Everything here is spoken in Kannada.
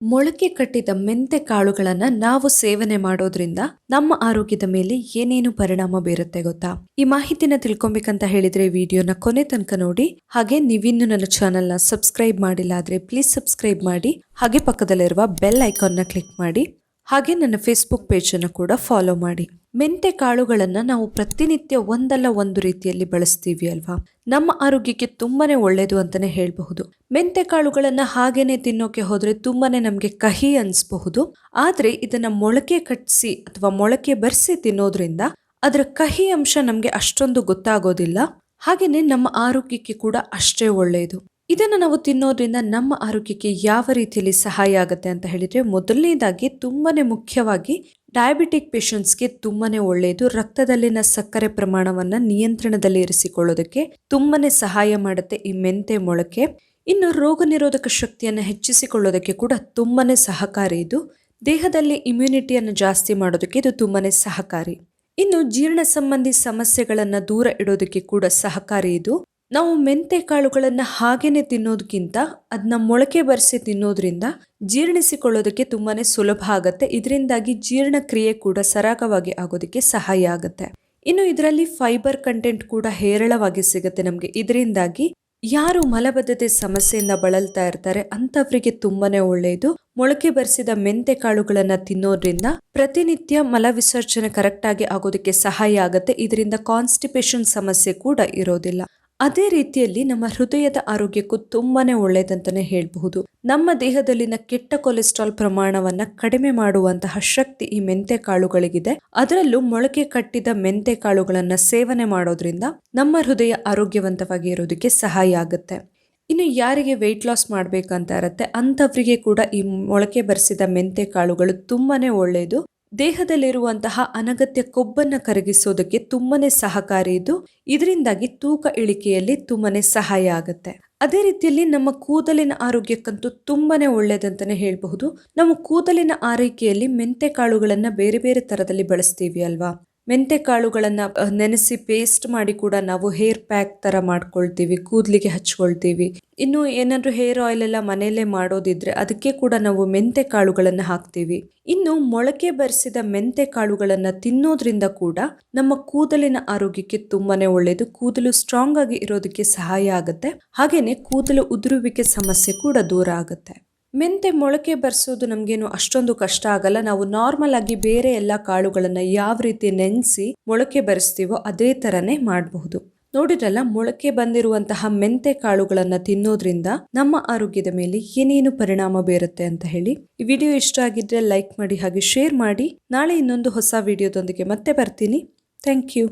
ಮೊಳಕೆ ಕಟ್ಟಿದ ಮೆಂತೆ ಕಾಳುಗಳನ್ನು ನಾವು ಸೇವನೆ ಮಾಡೋದ್ರಿಂದ ನಮ್ಮ ಆರೋಗ್ಯದ ಮೇಲೆ ಏನೇನು ಪರಿಣಾಮ ಬೀರುತ್ತೆ ಗೊತ್ತಾ? ಈ ಮಾಹಿತಿನ ತಿಳ್ಕೊಬೇಕಂತ ಹೇಳಿದ್ರೆ ವಿಡಿಯೋನ ಕೊನೆ ತನಕ ನೋಡಿ. ಹಾಗೆ ನೀವಿನ್ನು ನನ್ನ ಚಾನೆಲ್ನ ಸಬ್ಸ್ಕ್ರೈಬ್ ಮಾಡಿಲ್ಲ ಆದ್ರೆ ಪ್ಲೀಸ್ ಸಬ್ಸ್ಕ್ರೈಬ್ ಮಾಡಿ. ಹಾಗೆ ಪಕ್ಕದಲ್ಲಿರುವ ಬೆಲ್ ಐಕಾನ್ನ ಕ್ಲಿಕ್ ಮಾಡಿ. ಹಾಗೆ ನನ್ನ ಫೇಸ್ಬುಕ್ ಪೇಜನ್ನು ಕೂಡ ಫಾಲೋ ಮಾಡಿ. ಮೆಂತೆ ಕಾಳುಗಳನ್ನು ನಾವು ಪ್ರತಿನಿತ್ಯ ಒಂದಲ್ಲ ಒಂದು ರೀತಿಯಲ್ಲಿ ಬಳಸ್ತೀವಿ ಅಲ್ವಾ? ನಮ್ಮ ಆರೋಗ್ಯಕ್ಕೆ ತುಂಬಾ ಒಳ್ಳೆಯದು ಅಂತಲೇ ಹೇಳಬಹುದು. ಮೆಂತೆ ಕಾಳುಗಳನ್ನು ಹಾಗೇನೆ ತಿನ್ನೋಕೆ ಹೋದರೆ ತುಂಬಾ ನಮಗೆ ಕಹಿ ಅನಿಸಬಹುದು. ಆದರೆ ಇದನ್ನು ಮೊಳಕೆ ಕಟ್ಟಿಸಿ ಅಥವಾ ಮೊಳಕೆ ಬರೆಸಿ ತಿನ್ನೋದ್ರಿಂದ ಅದರ ಕಹಿ ಅಂಶ ನಮಗೆ ಅಷ್ಟೊಂದು ಗೊತ್ತಾಗೋದಿಲ್ಲ. ಹಾಗೆಯೇ ನಮ್ಮ ಆರೋಗ್ಯಕ್ಕೆ ಕೂಡ ಅಷ್ಟೇ ಒಳ್ಳೆಯದು ಇದನ್ನು ನಾವು ತಿನ್ನೋದ್ರಿಂದ ನಮ್ಮ ಆರೋಗ್ಯಕ್ಕೆ ಯಾವ ರೀತಿಯಲ್ಲಿ ಸಹಾಯ ಆಗುತ್ತೆ ಅಂತ ಹೇಳಿದರೆ ಮೊದಲನೇದಾಗಿ ತುಂಬಾ ಮುಖ್ಯವಾಗಿ ಡಯಾಬಿಟಿಕ್ ಪೇಷಂಟ್ಸ್ಗೆ ತುಂಬಾ ಒಳ್ಳೆಯದು ರಕ್ತದಲ್ಲಿನ ಸಕ್ಕರೆ ಪ್ರಮಾಣವನ್ನು ನಿಯಂತ್ರಣದಲ್ಲಿ ಇರಿಸಿಕೊಳ್ಳೋದಕ್ಕೆ ತುಂಬಾ ಸಹಾಯ ಮಾಡುತ್ತೆ ಈ ಮೆಂತೆ ಮೊಳಕೆ. ಇನ್ನು ರೋಗ ನಿರೋಧಕ ಶಕ್ತಿಯನ್ನು ಹೆಚ್ಚಿಸಿಕೊಳ್ಳೋದಕ್ಕೆ ಕೂಡ ತುಂಬಾ ಸಹಕಾರಿ ಇದು. ದೇಹದಲ್ಲಿ ಇಮ್ಯುನಿಟಿಯನ್ನು ಜಾಸ್ತಿ ಮಾಡೋದಕ್ಕೆ ಇದು ತುಂಬಾ ಸಹಕಾರಿ. ಇನ್ನು ಜೀರ್ಣ ಸಂಬಂಧಿ ಸಮಸ್ಯೆಗಳನ್ನು ದೂರ ಇಡೋದಕ್ಕೆ ಕೂಡ ಸಹಕಾರಿ ಇದು. ನಾವು ಮೆಂತೆ ಕಾಳುಗಳನ್ನು ಹಾಗೇನೆ ತಿನ್ನೋದಕ್ಕಿಂತ ಅದನ್ನ ಮೊಳಕೆ ಬರೆಸಿ ತಿನ್ನೋದ್ರಿಂದ ಜೀರ್ಣಿಸಿಕೊಳ್ಳೋದಕ್ಕೆ ತುಂಬಾನೇ ಸುಲಭ ಆಗುತ್ತೆ. ಇದರಿಂದಾಗಿ ಜೀರ್ಣಕ್ರಿಯೆ ಕೂಡ ಸರಾಗವಾಗಿ ಆಗೋದಕ್ಕೆ ಸಹಾಯ ಆಗುತ್ತೆ. ಇನ್ನು ಇದರಲ್ಲಿ ಫೈಬರ್ ಕಂಟೆಂಟ್ ಕೂಡ ಹೇರಳವಾಗಿ ಸಿಗುತ್ತೆ ನಮಗೆ. ಇದರಿಂದಾಗಿ ಯಾರು ಮಲಬದ್ಧತೆ ಸಮಸ್ಯೆಯಿಂದ ಬಳಲ್ತಾ ಇರ್ತಾರೆ ಅಂತವರಿಗೆ ತುಂಬಾನೇ ಒಳ್ಳೆಯದು ಮೊಳಕೆ ಬರೆಸಿದ ಮೆಂತೆ ಕಾಳುಗಳನ್ನು ತಿನ್ನೋದ್ರಿಂದ ಪ್ರತಿನಿತ್ಯ ಮಲ ವಿಸರ್ಜನೆ ಕರೆಕ್ಟಾಗಿ ಆಗೋದಕ್ಕೆ ಸಹಾಯ ಆಗುತ್ತೆ. ಇದರಿಂದ ಕಾನ್ಸ್ಟಿಪೇಷನ್ ಸಮಸ್ಯೆ ಕೂಡ ಇರೋದಿಲ್ಲ. ಅದೇ ರೀತಿಯಲ್ಲಿ ನಮ್ಮ ಹೃದಯದ ಆರೋಗ್ಯಕ್ಕೂ ತುಂಬಾನೇ ಒಳ್ಳೆಯದಂತಾನೆ ಹೇಳಬಹುದು. ನಮ್ಮ ದೇಹದಲ್ಲಿನ ಕೆಟ್ಟ ಕೊಲೆಸ್ಟ್ರಾಲ್ ಪ್ರಮಾಣವನ್ನ ಕಡಿಮೆ ಮಾಡುವಂತಹ ಶಕ್ತಿ ಈ ಮೆಂತೆ ಕಾಳುಗಳಿಗಿದೆ. ಅದರಲ್ಲೂ ಮೊಳಕೆ ಕಟ್ಟಿದ ಮೆಂತೆ ಕಾಳುಗಳನ್ನ ಸೇವನೆ ಮಾಡೋದ್ರಿಂದ ನಮ್ಮ ಹೃದಯ ಆರೋಗ್ಯವಂತವಾಗಿ ಇರೋದಕ್ಕೆ ಸಹಾಯ ಆಗುತ್ತೆ. ಇನ್ನು ಯಾರಿಗೆ ವೆಯ್ಟ್ ಲಾಸ್ ಮಾಡ್ಬೇಕಂತ ಇರುತ್ತೆ, ಅಂಥವರಿಗೆ ಕೂಡ ಈ ಮೊಳಕೆ ಬರೆಸಿದ ಮೆಂತೆ ಕಾಳುಗಳು ತುಂಬಾನೇ ಒಳ್ಳೆಯದು ದೇಹದಲ್ಲಿರುವಂತಹ ಅನಗತ್ಯ ಕೊಬ್ಬನ್ನು ಕರಗಿಸೋದಕ್ಕೆ ತುಂಬನೇ ಸಹಕಾರಿ ಇದು. ಇದರಿಂದಾಗಿ ತೂಕ ಇಳಿಕೆಯಲ್ಲಿ ತುಂಬನೇ ಸಹಾಯ ಆಗುತ್ತೆ. ಅದೇ ರೀತಿಯಲ್ಲಿ ನಮ್ಮ ಕೂದಲಿನ ಆರೋಗ್ಯಕ್ಕಂತೂ ತುಂಬಾನೇ ಒಳ್ಳೇದಂತಾನೆ ಹೇಳಬಹುದು. ನಮ್ಮ ಕೂದಲಿನ ಆರೈಕೆಯಲ್ಲಿ ಮೆಂತೆ ಕಾಳುಗಳನ್ನ ಬೇರೆ ಬೇರೆ ತರದಲ್ಲಿ ಬಳಸ್ತೀವಿ ಅಲ್ವಾ? ಮೆಂತೆ ಕಾಳುಗಳನ್ನು ನೆನೆಸಿ ಪೇಸ್ಟ್ ಮಾಡಿ ಕೂಡ ನಾವು ಹೇರ್ ಪ್ಯಾಕ್ ಥರ ಮಾಡ್ಕೊಳ್ತೀವಿ, ಕೂದಲಿಗೆ ಹಚ್ಕೊಳ್ತೀವಿ. ಇನ್ನು ಏನಾದರೂ ಹೇರ್ ಆಯಿಲ್ ಎಲ್ಲ ಮನೆಯಲ್ಲೇ ಮಾಡೋದಿದ್ರೆ ಅದಕ್ಕೆ ಕೂಡ ನಾವು ಮೆಂತೆ ಕಾಳುಗಳನ್ನು ಹಾಕ್ತೀವಿ. ಇನ್ನು ಮೊಳಕೆ ಬರೆಸಿದ ಮೆಂತೆ ಕಾಳುಗಳನ್ನು ತಿನ್ನೋದ್ರಿಂದ ಕೂಡ ನಮ್ಮ ಕೂದಲಿನ ಆರೋಗ್ಯಕ್ಕೆ ತುಂಬಾನೇ ಒಳ್ಳೆಯದು ಕೂದಲು ಸ್ಟ್ರಾಂಗ್ ಆಗಿ ಇರೋದಕ್ಕೆ ಸಹಾಯ ಆಗುತ್ತೆ. ಹಾಗೆಯೇ ಕೂದಲು ಉದುರುವಿಕೆ ಸಮಸ್ಯೆ ಕೂಡ ದೂರ ಆಗುತ್ತೆ. ಮೆಂತೆ ಮೊಳಕೆ ಬರ್ಸೋದು ನಮಗೇನು ಅಷ್ಟೊಂದು ಕಷ್ಟ ಆಗಲ್ಲ. ನಾವು ನಾರ್ಮಲ್ ಆಗಿ ಬೇರೆ ಎಲ್ಲ ಕಾಳುಗಳನ್ನ ಯಾವ ರೀತಿ ನೆನೆಸಿ ಮೊಳಕೆ ಬರೆಸ್ತೀವೋ ಅದೇ ಥರನೇ ಮಾಡಬಹುದು. ನೋಡಿದ್ರಲ್ಲ, ಮೊಳಕೆ ಬಂದಿರುವಂತಹ ಮೆಂತೆ ಕಾಳುಗಳನ್ನ ತಿನ್ನೋದ್ರಿಂದ ನಮ್ಮ ಆರೋಗ್ಯದ ಮೇಲೆ ಏನೇನು ಪರಿಣಾಮ ಬೀರುತ್ತೆ ಅಂತ ಹೇಳಿ ಈ ವಿಡಿಯೋ ಇಷ್ಟ ಆಗಿದ್ರೆ ಲೈಕ್ ಮಾಡಿ ಹಾಗೆ ಶೇರ್ ಮಾಡಿ. ನಾಳೆ ಇನ್ನೊಂದು ಹೊಸ ವಿಡಿಯೋದೊಂದಿಗೆ ಮತ್ತೆ ಬರ್ತೀನಿ. Thank you